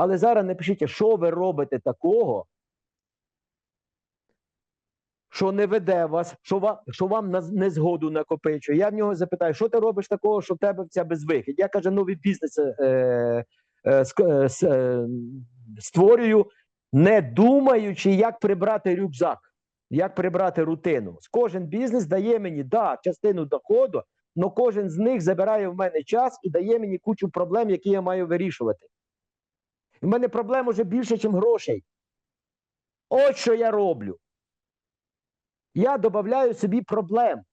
Але зараз напишіть, що ви робите такого, що не веде вас, що вам, що вам на незгоду накопичує. Я в нього запитаю, що ти робиш такого, що в тебе ця безвихідь? Я каже, новий бізнес е, е, е, е, створюю, не думаючи, як прибрати рюкзак, як прибрати рутину. Кожен бізнес дає мені да, частину доходу, але кожен з них забирає в мене час і дає мені кучу проблем, які я маю вирішувати. У мене проблем уже більше, ніж грошей. От що я роблю. Я додаю собі проблем.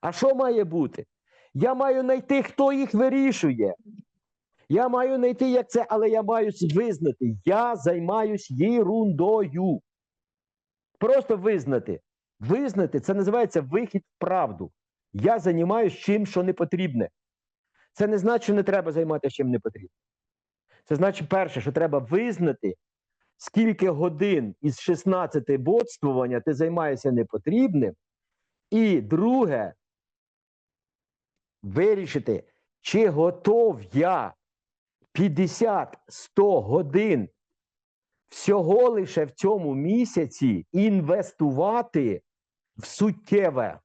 А що має бути? Я маю знайти, хто їх вирішує. Я маю знайти, як це, але я маю визнати. Я займаюсь єрундою. Просто визнати. Визнати це називається вихід в правду. Я займаюсь чим, що не потрібне. Це не значить, що не треба займатися чим не потрібно. Це значить, перше, що треба визнати, скільки годин із 16 бодствування ти займаєшся непотрібним. І друге, вирішити, чи готов я 50-100 годин всього лише в цьому місяці інвестувати в суттєве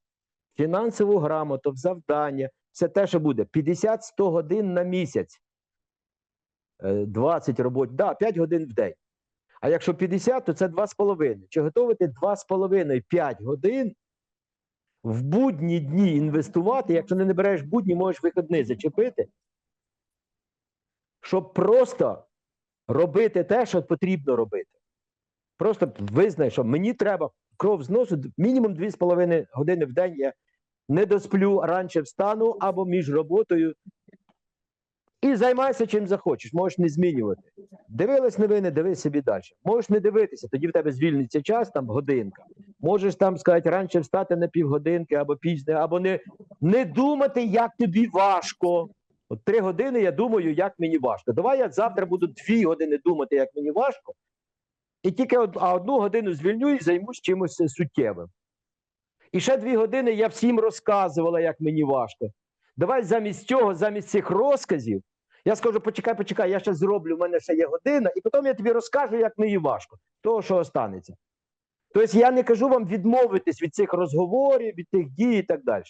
фінансову грамоту, в завдання. Це те, що буде 50-100 годин на місяць. Е, 20 робот, да, 5 годин в день. А якщо 50, то це 2,5. Чи готові ти 2,5-5 годин в будні дні інвестувати? Якщо не береш будні, можеш вихідний зачепити, щоб просто робити те, що потрібно робити. Просто визнай, що мені треба кров з носу мінімум 2,5 години в день. Я не досплю, раніше встану або між роботою. І займайся чим захочеш, можеш не змінювати. Дивились новини, дивись собі далі. Можеш не дивитися, тоді в тебе звільниться час, там годинка. Можеш там сказати, раніше встати на півгодинки або пізне, або не, не думати, як тобі важко. От три години я думаю, як мені важко. Давай я завтра буду дві години думати, як мені важко, і тільки од- а одну годину звільню і займусь чимось е, суттєвим. І ще дві години я всім розказувала, як мені важко. Давай замість цього, замість цих розказів, я скажу: почекай, почекай, я ще зроблю, в мене ще є година, і потім я тобі розкажу, як мені важко, того, що останеться. Тобто я не кажу вам відмовитись від цих розговорів, від тих дій і так далі.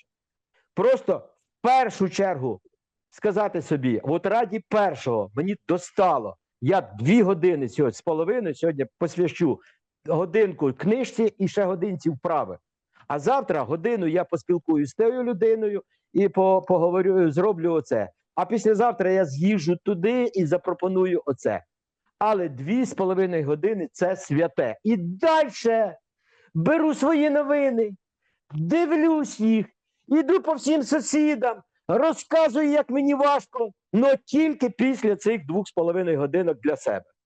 Просто в першу чергу сказати собі: от раді першого мені достало. Я дві години сьогодні з половиною сьогодні посвящу годинку книжці і ще годинці вправи. А завтра годину я поспілкуюсь з тією людиною і поговорю, зроблю оце. А післязавтра я з'їжджу туди і запропоную оце. Але дві з половиною години це святе. І далі беру свої новини, дивлюсь їх, іду по всім сусідам, розказую, як мені важко, але тільки після цих двох з половиною годинок для себе.